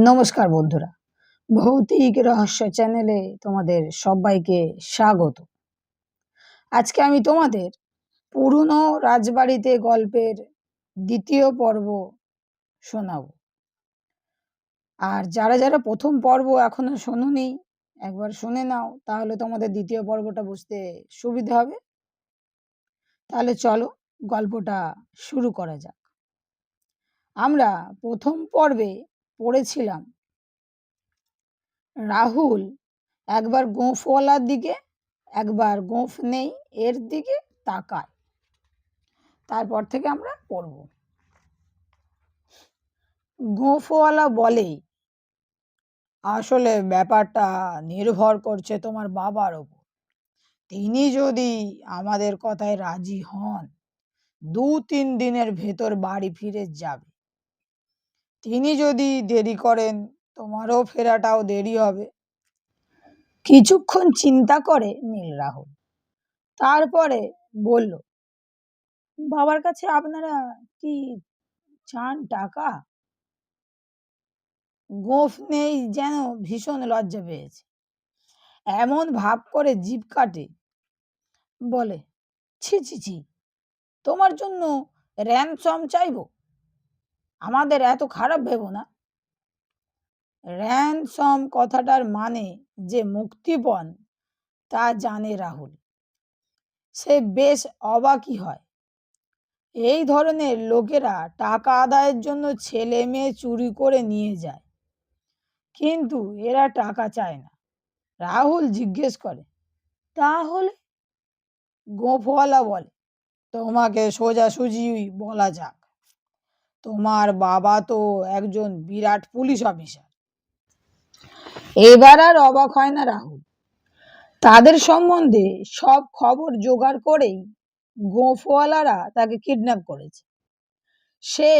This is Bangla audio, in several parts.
নমস্কার বন্ধুরা। ভৌতিক রহস্য চ্যানেলে তোমাদের সবাইকে স্বাগত। আজকে আমি তোমাদের পুরনো রাজবাড়িতে গল্পের দ্বিতীয় পর্ব শোনাব। আর যারা যারা প্রথম পর্ব এখনও শোনোনি, একবার শুনে নাও, তাহলে তোমাদের দ্বিতীয় পর্বটা বুঝতে সুবিধা হবে। তাহলে চলো গল্পটা শুরু করা যাক। আমরা প্রথম পর্বে পড়েছিলাম। রাহুল, একবার গোঁফওয়ালার দিকে, একবার গোঁফ নেই এর দিকে তাকায়। তারপর থেকে আমরা পড়ব। গোঁফওয়ালা বলে, আসলে ব্যাপারটা নির্ভর করছে তোমার বাবার ওপর। তিনি যদি আমাদের কথায় রাজি হন দু তিন দিনের ভেতর বাড়ি ফিরে যাবে। তিনি যদি দেরি করেন, তোমারও ফেরাটাও দেরি হবে। কিছুক্ষণ চিন্তা করে নীল রাহুল। তারপরে বলল, বাবার কাছে আপনারা কি চান টাকা? গোফ নেই যেন ভীষণ লজ্জা পেয়েছে। এমন ভাব করে জিভ কাটে। বলে, ছি ছি ছি, তোমার জন্য র্যানসম চাইব? আমাদের এত খারাপ ভেবো না। র্যানসম কথাটার মানে যে মুক্তিপণ, তা জানে রাহুল। সে বেশ অবাকই হয়। এই ধরনের লোকেরা টাকা আদায়ের জন্য ছেলে মেয়ে চুরি করে নিয়ে যায়। কিন্তু এরা টাকা চায় না। রাহুল জিজ্ঞেস করে, তাহলে? গোফওয়ালা বলে, তোমাকে সোজাসুজি বলা যাক। তোমার বাবা তো একজন বিরাট পুলিশ অফিসার। এবার আর অবাক হয় না রাহুল। তাদের সম্বন্ধে সব খবর জোগাড় করেই গোফওয়ালারা তাকে কিডন্যাপ করেছে। সে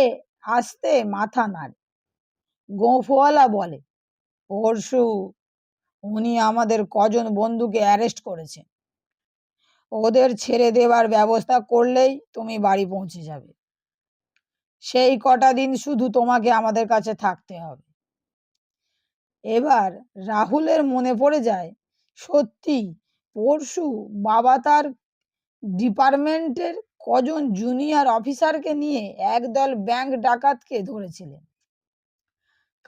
আসতে মাথা নাড়ে। গোফওয়ালা বলে পরশু উনি আমাদের কজন বন্ধুকে অ্যারেস্ট করেছেন। ওদের ছেড়ে দেওয়ার ব্যবস্থা করলেই তুমি বাড়ি পৌঁছে যাবে। সেই কটা দিন শুধু তোমাকে আমাদের কাছে থাকতে হবে। এবার রাহুলের মনে পড়ে যায়, সত্যি পরশু বাবা তার ডিপার্টমেন্টের কজন জুনিয়র অফিসারকে নিয়ে একদল ব্যাংক ডাকাতকে ধরেছিলেন।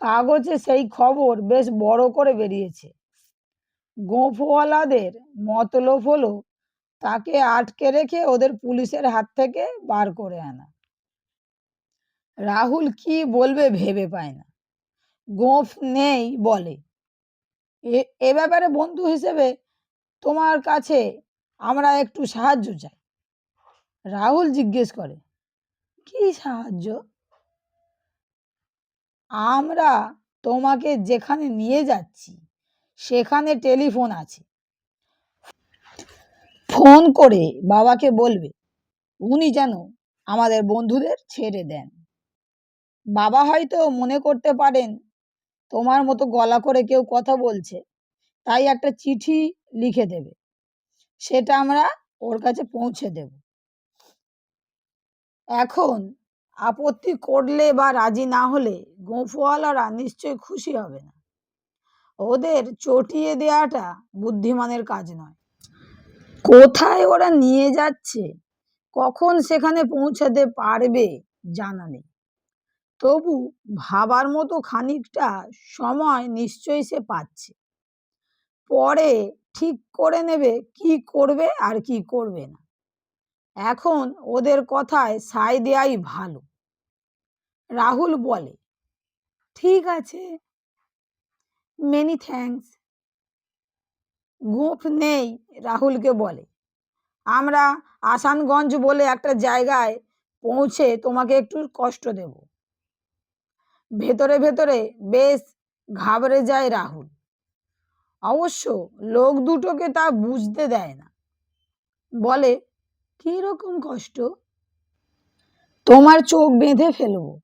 কাগজে সেই খবর বেশ বড় করে বেরিয়েছে। গোফওয়ালাদের মতলব হলো, তাকে আটকে রেখে ওদের পুলিশের হাত থেকে বার করে আনা। রাহুল কি বলবে ভেবে পায় না। গোঁফ নেই বলে। এ- ব্যাপারে বন্ধু হিসেবে তোমার কাছে আমরা একটু সাহায্য চাই। রাহুল জিজ্ঞেস করে, কি সাহায্য? আমরা তোমাকে যেখানে নিয়ে যাচ্ছি, সেখানে টেলিফোন আছে। ফোন করে বাবাকে বলবে, উনি যেন আমাদের বন্ধুদের ছেড়ে দেন। বাবা হয়তো মনে করতে পারেন, তোমার মতো গলা করে কেউ কথা বলছে, তাই একটা চিঠি লিখে দেবে। সেটা আমরা ওর কাছে পৌঁছে দেব। এখন আপত্তি করলে বা রাজি না হলে গোঁফওয়ালারা নিশ্চয় খুশি হবে না। ওদের চটিয়ে দেওয়াটা বুদ্ধিমানের কাজ নয়। কোথায় ওরা নিয়ে যাচ্ছে, কখন সেখানে পৌঁছাতে পারবে জানা নেই। তবু ভাবার মতো খানিকটা সময় নিশ্চয়ই সে পাচ্ছে। পরে ঠিক করে নেবে কি করবে আর কি করবে না। এখন ওদের কথায় সায় দেয়াই ভালো। রাহুল বলে, ঠিক আছে। মেনি থ্যাঙ্কস গোঁফ নেই, রাহুলকে বলে। আমরা আসানগঞ্জ বলে একটা জায়গায় পৌঁছে তোমাকে একটু কষ্ট দেব। ভেতরে ভেতরে, বেশ, ঘাবড়ে যায় রাহুল। অবশ্য লোক দুটোকে তা বুঝতে দেয় না। বলে, কী রকম কষ্ট? তোমার চোখ বেঁধে ফেলব।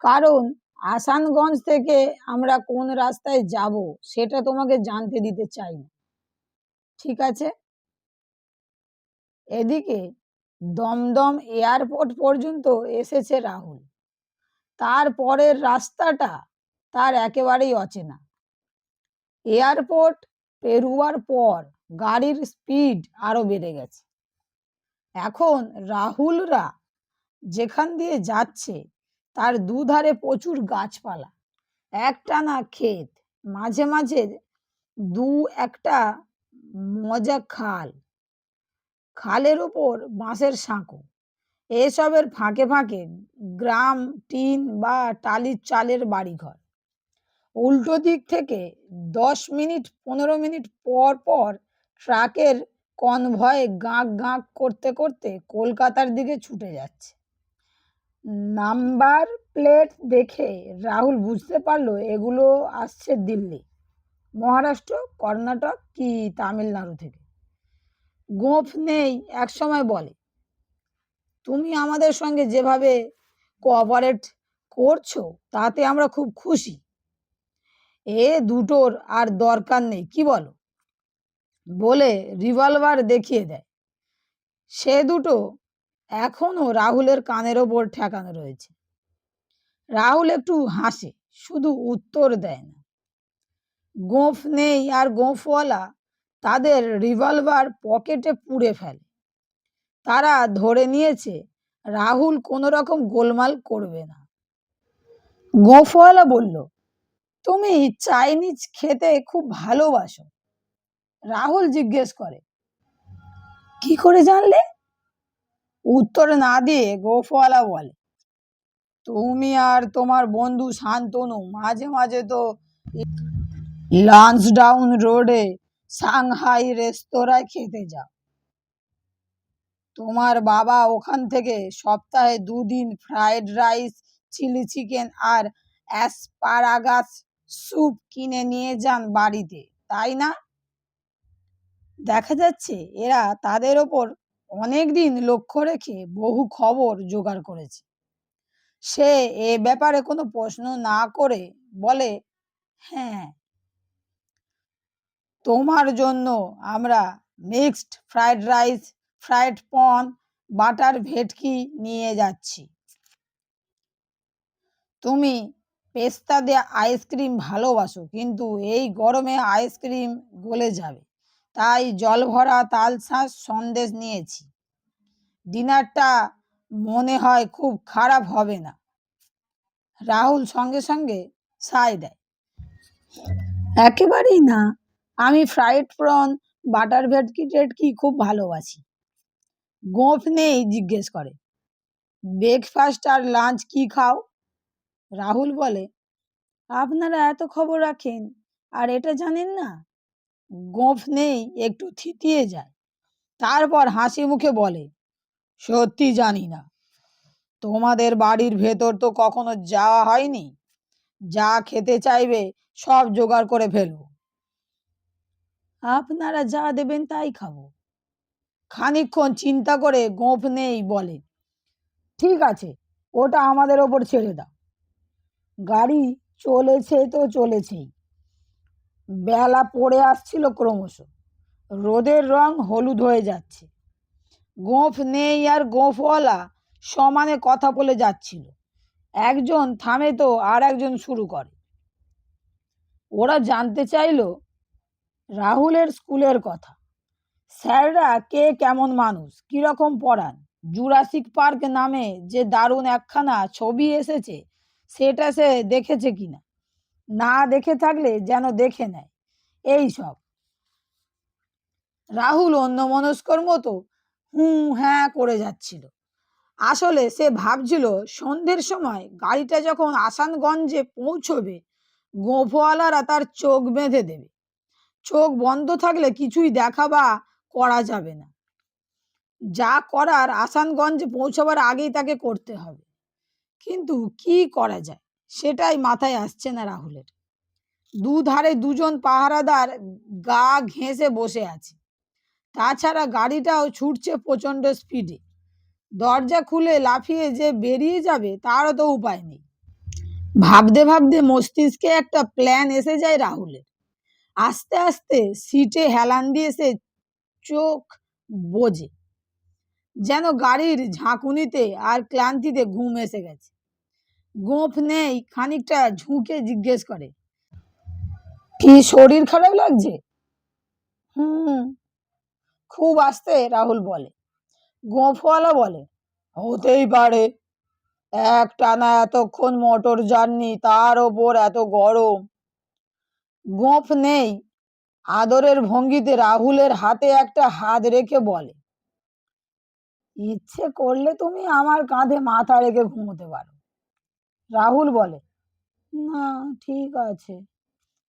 কারণ আসানগঞ্জ থেকে আমরা কোন রাস্তায় যাব সেটা তোমাকে জানতে দিতে চাই না। ঠিক আছে? এদিকে দমদম এয়ারপোর্ট পর্যন্ত এসেছে রাহুল। তারপরের রাস্তাটা তার একেবারেই অচেনা। এয়ারপোর্ট পেরুয়ার পর গাড়ির স্পিড আরও বেড়ে গেছে। এখন রাহুলরা যেখান দিয়ে যাচ্ছে তার দুধারে প্রচুর গাছপালা, একটানা ক্ষেত, মাঝে মাঝে দু একটা মজা খাল, খালের ওপর বাঁশের সাঁকো। এসবের ফাঁকে ফাঁকে গ্রাম, টিন বা টালির চালের বাড়িঘর। উল্টো দিক থেকে দশ মিনিট, পনেরো মিনিট পর পর ট্রাকের কনভয়ে গাঁক গাঁক করতে করতে কলকাতার দিকে ছুটে যাচ্ছে। নাম্বার প্লেট দেখে রাহুল বুঝতে পারল এগুলো আসছে দিল্লি, মহারাষ্ট্র, কর্ণাটক কি তামিলনাড়ু থেকে। গোঁফ নেই, একসময় বলে। তুমি আমাদের সঙ্গে যেভাবে কোঅপারেট করছ, তাতে আমরা খুব খুশি। এ দুটোর আর দরকার নেই, কি বলো? বলে রিভলভার দেখিয়ে দেয়। সে দুটো এখনও রাহুলের কানের ওপর ঠেকানো রয়েছে। রাহুল একটু হাসে, শুধু উত্তর দেয় না। গোঁফ নেই আর গোঁফওয়ালা তাদের রিভলভার পকেটে পুড়ে ফেলে। তারা ধরে নিয়েছে, রাহুল কোনো রকম গোলমাল করবে না। গোফওয়ালা বলল, তুমি চাইনিজ খেতে খুব ভালোবাসো। রাহুল জিজ্ঞেস করে, কি করে জানলে? উত্তর না দিয়ে গোফওয়ালা বলে, তুমি আর তোমার বন্ধু শান্তনু মাঝে মাঝে তো লাঞ্চ ডাউন রোডে সাংহাই রেস্তোরাঁয় খেতে যাও। তোমার বাবা ওখান থেকে সপ্তাহে দুদিন ফ্রাইড রাইস চিলি চিকেন আর অ্যাসপারাগাস স্যুপ কিনে নিয়ে যান বাড়িতে, তাই না? দেখা যাচ্ছে এরা তাদের ওপর অনেক দিন লক্ষ্য রেখে বহু খবর জোগাড় করেছে। সে এ ব্যাপারে কোনো প্রশ্ন না করে বলে হ্যাঁ তোমার জন্য আমরা mixed fried rice fried prawn, butter bhetki নিয়ে যাচ্ছি। তুমি পেস্তা দেওয়া আইসক্রিম ভালোবাসো, কিন্তু এই গরমে আইসক্রিম গলে যাবে। তাই জল ভরা তালশাঁস সন্দেশ নিয়েছি। ডিনারটা মনে হয় খুব খারাপ হবে না। রাহুল সঙ্গে সঙ্গে সায় দেয়। একেবারেই না। আমি ফ্রাইড প্রন বাটার ভেটকি টেটকি খুব ভালোবাসি। গোঁফ নেই জিজ্ঞেস করে। ব্রেকফাস্ট আর লাঞ্চ কি খাও? রাহুল বলে, আপনারা এত খবর রাখেন, আর এটা জানেন না? গোঁফ নেই, একটু থিতিয়ে যায়। তারপর হাসি মুখে বলে, সত্যি জানি না। তোমাদের বাড়ির ভেতর তো কখনো যাওয়া হয়নি। যা খেতে চাইবে সব জোগাড় করে ফেলব। আপনারা যা দেবেন তাই খাব। খানিকক্ষণ চিন্তা করে গোঁফ নেই বলে, ঠিক আছে, ওটা আমাদের ওপর ছেড়ে দাও। গাড়ি চলেছে তো চলেছেই। বেলা পড়ে আসছিল ক্রমশ। রোদের রং হলুদ হয়ে যাচ্ছে। গোঁফ নেই আর গোঁফওয়ালা সমানে কথা বলে যাচ্ছিল। একজন থামে তো আর একজন শুরু করে। ওরা জানতে চাইলো রাহুলের স্কুলের কথা। স্যাররা কে কেমন মানুষ? কীরকম পড়ান জুরাসিক পার্ক নামে যে দারুণ একখানা ছবি এসেছে, সেটা সে দেখেছে কিনা? না দেখে থাকলে যেন দেখে নেয়। এই সব। রাহুল অন্য মনস্কর মতো হুঁ হ্যাঁ করে যাচ্ছিল। আসলে সে ভাবছিল, সন্ধ্যের সময় গাড়িটা যখন আসানগঞ্জে পৌঁছবে, গোফওয়ালারা তার চোখ বেঁধে দেবে। চোখ বন্ধ থাকলে কিছুই দেখা বা করা যাবে না। যা করার আসানগঞ্জে পৌঁছবার আগেই তাকে করতে হবে। কিন্তু কি করা যায়? সেটাই মাথায় আসছে না রাহুলের। দুধারে দুজন পাহারাদার গা ঘেঁষে বসে আছে। তাছাড়া গাড়িটাও ছুটছে প্রচণ্ড স্পিডে। দরজা খুলে লাফিয়ে যে বেরিয়ে যাবে, তারও তো উপায় নেই। ভাবতে ভাবতে মস্তিষ্কে একটা প্ল্যান এসে যায় রাহুলের। আস্তে আস্তে সিটে হেলান দিয়ে সে চোখ বোঝে। যেন গাড়ির ঝাঁকুনিতে আর ক্লান্তিতে ঘুম এসে গেছে। গোঁফ নেই, খানিকটা ঝুঁকে জিজ্ঞেস করে। কি শরীর খারাপ লাগছে? হুম, খুব আস্তে রাহুল বলে। গোঁফওয়ালা বলে, হতেই পারে। এক টানা এতক্ষণ মোটর জার্নি তার ওপর এত গরম। গোঁফ নেই আদরের ভঙ্গিতে রাহুলের হাতে একটা হাত রেখে বলে, ইচ্ছে করলে তুমি আমার কাঁধে মাথা রেখে ঘুমোতে পারো। রাহুল বলে, না, ঠিক আছে,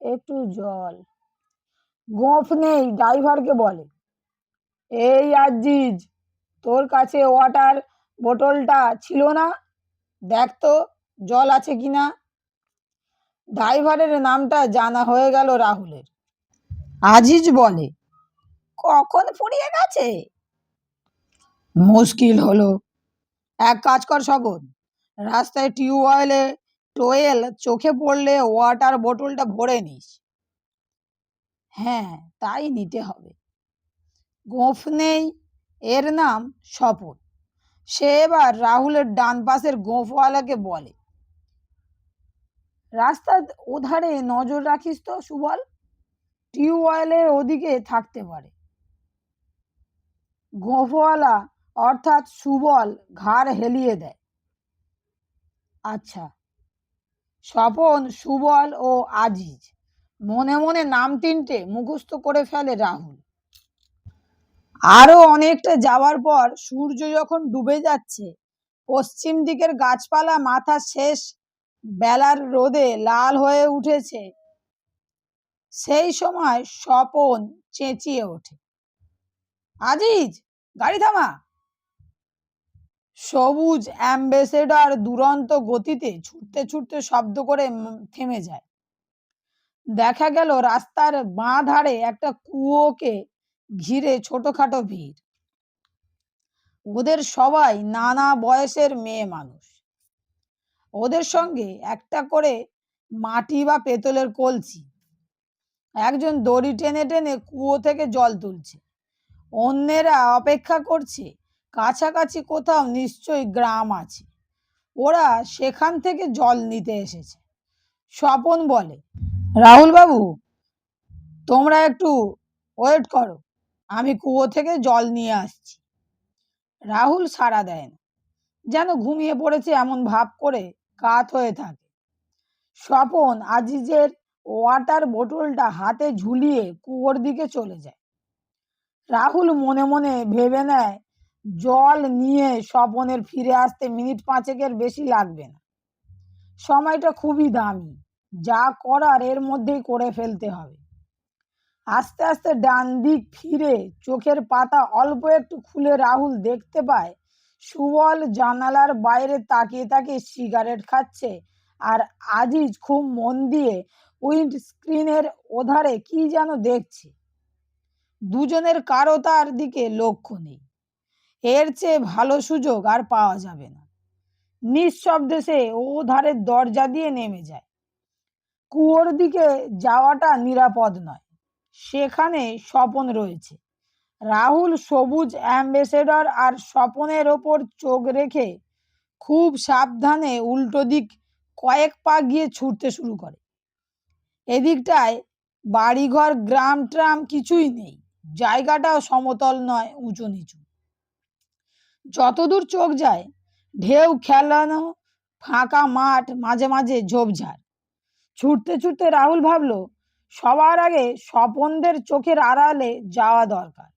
একটু জল। গোঁফ নেই, ড্রাইভারকে বলে, এই আজিজ, তোর কাছে ওয়াটার বোতলটা ছিল না? দেখ তো, জল আছে কিনা? ড্রাইভারের নামটা জানা হয়ে গেল রাহুলের। আজিজ বলে, কখন ফুরিয়ে গেছে? মুশকিল হলো। এক কাজ কর শপথ রাস্তায় টিউবওয়েলে টোয়েল চোখে পড়লে ওয়াটার বোতলটা ভরে নিস। হ্যাঁ তাই নিতে হবে। গোঁফ নেই, এর নাম শপথ সে এবার রাহুলের ডান পাশের গোঁফওয়ালাকে বলে, রাস্তার ওধারে নজর রাখিস তো সুবল। টিউবওয়েলের ওদিকে থাকতে পারে। গোঁফওয়ালা অর্থাৎ সুবল ঘাড় হেলিয়ে দেয়। আচ্ছা স্বপন, সুবল ও আজিজ মনে মনে নাম তিনটে মুখস্থ করে ফেলে রাহুল। আরও অনেকটা যাওয়ার পর সূর্য যখন ডুবে যাচ্ছে, পশ্চিম দিকের গাছপালা মাথা শেষ বেলার রোদে লাল হয়ে উঠেছে। সেই সময় স্বপন চেঁচিয়ে ওঠে। আজিজ, গাড়ি থামা। সবুজ অ্যাম্বাসেডর দুরন্ত গতিতে ছুটতে ছুটতে শব্দ করে থেমে যায়। দেখা গেল রাস্তার বাঁ ধারে একটা কুয়োকে ঘিরে ছোটখাটো ভিড়। ওদের সবাই নানা বয়সের মেয়ে মানুষ। ওদের সঙ্গে একটা করে মাটি বা পেতলের কলসি। একজন দড়ি টেনে টেনে কুয়ো থেকে জল তুলছে। অন্যেরা অপেক্ষা করছে, কাছাকাছি কোথাও নিশ্চয়ই গ্রাম আছে। ওরা সেখান থেকে জল নিতে এসেছে। স্বপন বলে, রাহুল বাবু, তোমরা একটু ওয়েট করো, আমি কুয়ো থেকে জল নিয়ে আসছি। রাহুল সাড়া দেয় না, যেন ঘুমিয়ে পড়েছে এমন ভাব করে কাত হয়ে থাকে। স্বপন আজিজের ওয়াটার বোতলটা হাতে ঝুলিয়ে কুয়োর দিকে চলে যায়। রাহুল মনে মনে ভেবে নেয়, জল নিয়ে স্বপনের ফিরে আসতে মিনিট পাঁচেকের বেশি লাগবে না। সময়টা খুবই দামি, যা করার এর মধ্যেই করে ফেলতে হবে। আস্তে আস্তে ডান দিক ফিরে চোখের পাতা অল্প একটু খুলে রাহুল দেখতে পায়, সুবল জানালার বাইরে তাকিয়ে তাকিয়ে সিগারেট খাচ্ছে আর আজিজ খুব মন দিয়ে উইন্ড স্ক্রিনের ওধারে কি যেন দেখছে? দুজনের কারও তার দিকে লক্ষ্য নেই। এর চেয়ে ভালো সুযোগ আর পাওয়া যাবে না। নিঃশব্দে সে ও ধারের দরজা দিয়ে নেমে যায়। কুয়োর দিকে যাওয়াটা নিরাপদ নয়। সেখানে স্বপন রয়েছে। রাহুল সবুজ অ্যাম্বাসেডর আর স্বপনের ওপর চোখ রেখে খুব সাবধানে উল্টো দিক কয়েক পা গিয়ে ছুটতে শুরু করে। এদিকটায় বাড়িঘর, গ্রাম ট্রাম কিছুই নেই। জায়গাটাও সমতল নয়, উঁচু নিচু। যতদূর চোখ যায়, ঢেউ, খেলানো, ফাঁকা মাঠ, মাঝে মাঝে ঝোপঝাড়। ছুটতে ছুটতে রাহুল ভাবলো, সবার আগে স্বপনদের চোখের আড়ালে যাওয়া দরকার।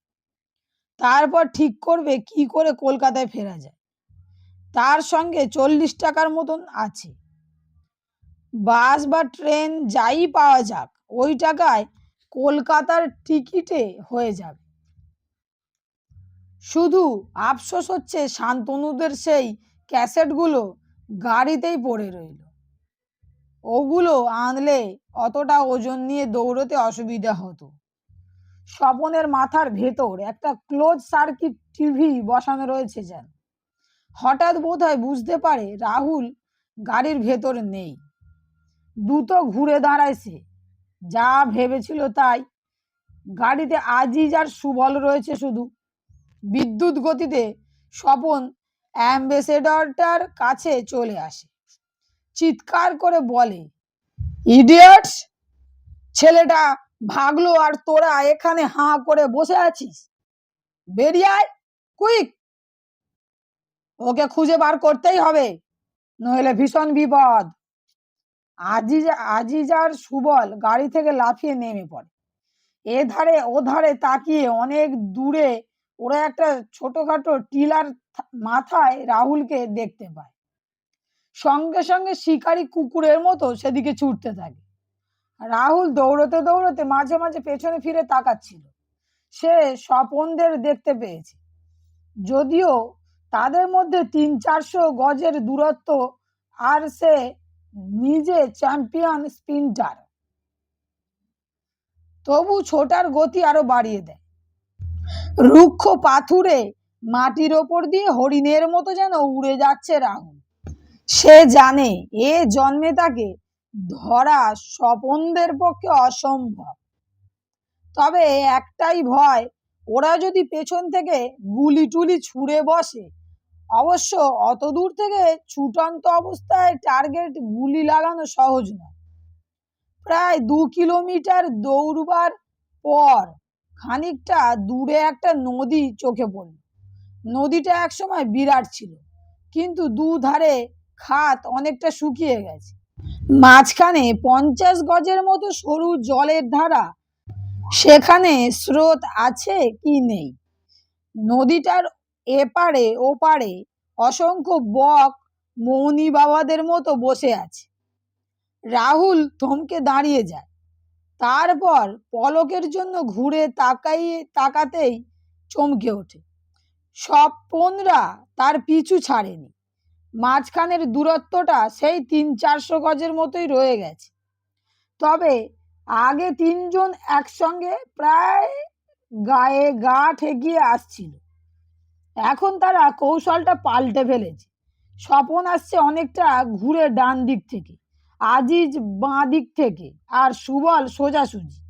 তারপর ঠিক করবে কি করে কলকাতায় ফেরা যায়। তার সঙ্গে চল্লিশ টাকার মতন আছে। বাস বা ট্রেন যাই পাওয়া যাক, ওই টাকায় কলকাতার টিকিটে হয়ে যাবে। শুধু আফসোস হচ্ছে শান্তনুদের সেই ক্যাসেটগুলো গাড়িতেই পড়ে রইল। ওগুলো আনলে অতটা ওজন নিয়ে দৌড়তে অসুবিধা হতো। স্বপনের মাথার ভেতর একটা ক্লোজ সার্কিট টিভি বসানো রয়েছে যেন। হঠাৎ বোধহয় বুঝতে পারে রাহুল গাড়ির ভেতর নেই। দ্রুত ঘুরে দাঁড়ায় সে যা ভেবেছিল তাই। গাড়িতে আজিজ আর সুবল রয়েছে শুধু। বিদ্যুৎ গতিতে স্বপন অ্যাম্বাসেডরটার কাছে চলে আসে। চিৎকার করে বলে, ইডিয়টস, ছেলেটা ভাগলো আর তোরা এখানে হাঁ করে বসে আছিস। বেরিয়ায় কুইক। ওকে খুঁজে বার করতেই হবে, নইলে ভীষণ বিপদ। আজিজা, আজিজার সুবল গাড়ি থেকে লাফিয়ে নেমে পড়ে। এ ধারে, ও ধারে তাকিয়ে অনেক দূরে ওরা একটা ছোটখাটো টিলার মাথায় রাহুলকে দেখতে পায়। সঙ্গে সঙ্গে শিকারী কুকুরের মতো সেদিকে ছুটতে থাকে। রাহুল দৌড়তে দৌড়তে মাঝে মাঝে পেছনে ফিরে তাকাচ্ছিল। সে স্বপনদের দেখতে পেয়েছে। যদিও তাদের মধ্যে তিন চারশো গজের দূরত্ব আর সে নিজে চ্যাম্পিয়ন স্প্রিন্টার তবু ছোটার গতি আরও বাড়িয়ে দেয়। রুক্ষ পাথুরে মাটির ওপর দিয়ে হরিণের মতো যেন উড়ে যাচ্ছে রাহুল। সে জানে এ জন্মে তাকে ধরা স্বপনদের পক্ষে অসম্ভব। তবে একটাই ভয়, ওরা যদি পেছন থেকে গুলি টুলি ছুঁড়ে বসে অবশ্য অত দূর থেকে ছুটন্ত অবস্থায় টার্গেট গুলি লাগানো সহজ নয়। প্রায় দু কিলোমিটার দৌড়বার পর খানিকটা দূরে একটা নদী চোখে পড়ল। নদীটা একসময় বিরাট ছিল, কিন্তু দুধারে খাত অনেকটা শুকিয়ে গেছে। মাঝখানে পঞ্চাশ গজের মতো সরু জলের ধারা, সেখানে স্রোত আছে কি নেই? নদীটার এপারে ওপারে অসংখ্য বক মৌনি বাবাদের মতো বসে আছে। রাহুল থমকে দাঁড়িয়ে যায়। তারপর পলকের জন্য ঘুরে তাকাইয়ে, তাকাতেই চমকে ওঠে। স্বপনরা তার পিছু ছাড়েনি। মাঝখানের দূরত্বটা সেই তিন চারশো গজের মতোই রয়ে গেছে। তবে আগে তিনজন একসঙ্গে প্রায় গায়ে গা ঠেকিয়ে আসছিল। এখন তারা কৌশলটা পাল্টে ফেলেছে। স্বপন আসছে অনেকটা ঘুরে ডান দিক থেকে, আজিজ বাঁ দিক থেকে আর সুবল সোজাসুজি।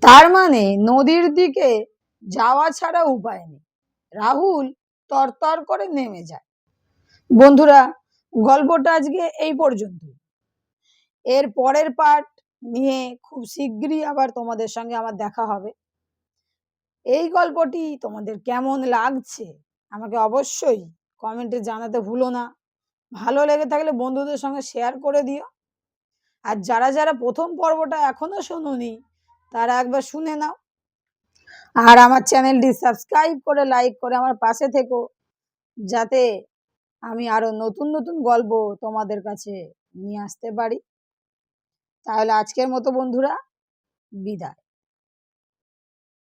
তার মানে নদীর দিকে যাওয়া ছাড়া উপায় নেই। রাহুল তরতর করে নেমে যায়। বন্ধুরা, গল্পটা আজকে এই পর্যন্ত এর পরের পার্ট নিয়ে খুব শীঘ্রই আবার তোমাদের সঙ্গে আমার দেখা হবে। এই গল্পটি তোমাদের কেমন লাগছে আমাকে অবশ্যই কমেন্টে জানাতে ভুলো না। ভালো লেগে থাকলে বন্ধুদের সঙ্গে শেয়ার করে দিও। আর যারা যারা প্রথম পর্বটা এখনও শোনোনি, তারা একবার শুনে নাও। আর আমার চ্যানেলটি সাবস্ক্রাইব করে লাইক করে আমার পাশে থেকো, যাতে আমি আরও নতুন নতুন গল্প তোমাদের কাছে নিয়ে আসতে পারি। তাহলে আজকের মতো বন্ধুরা, বিদায়।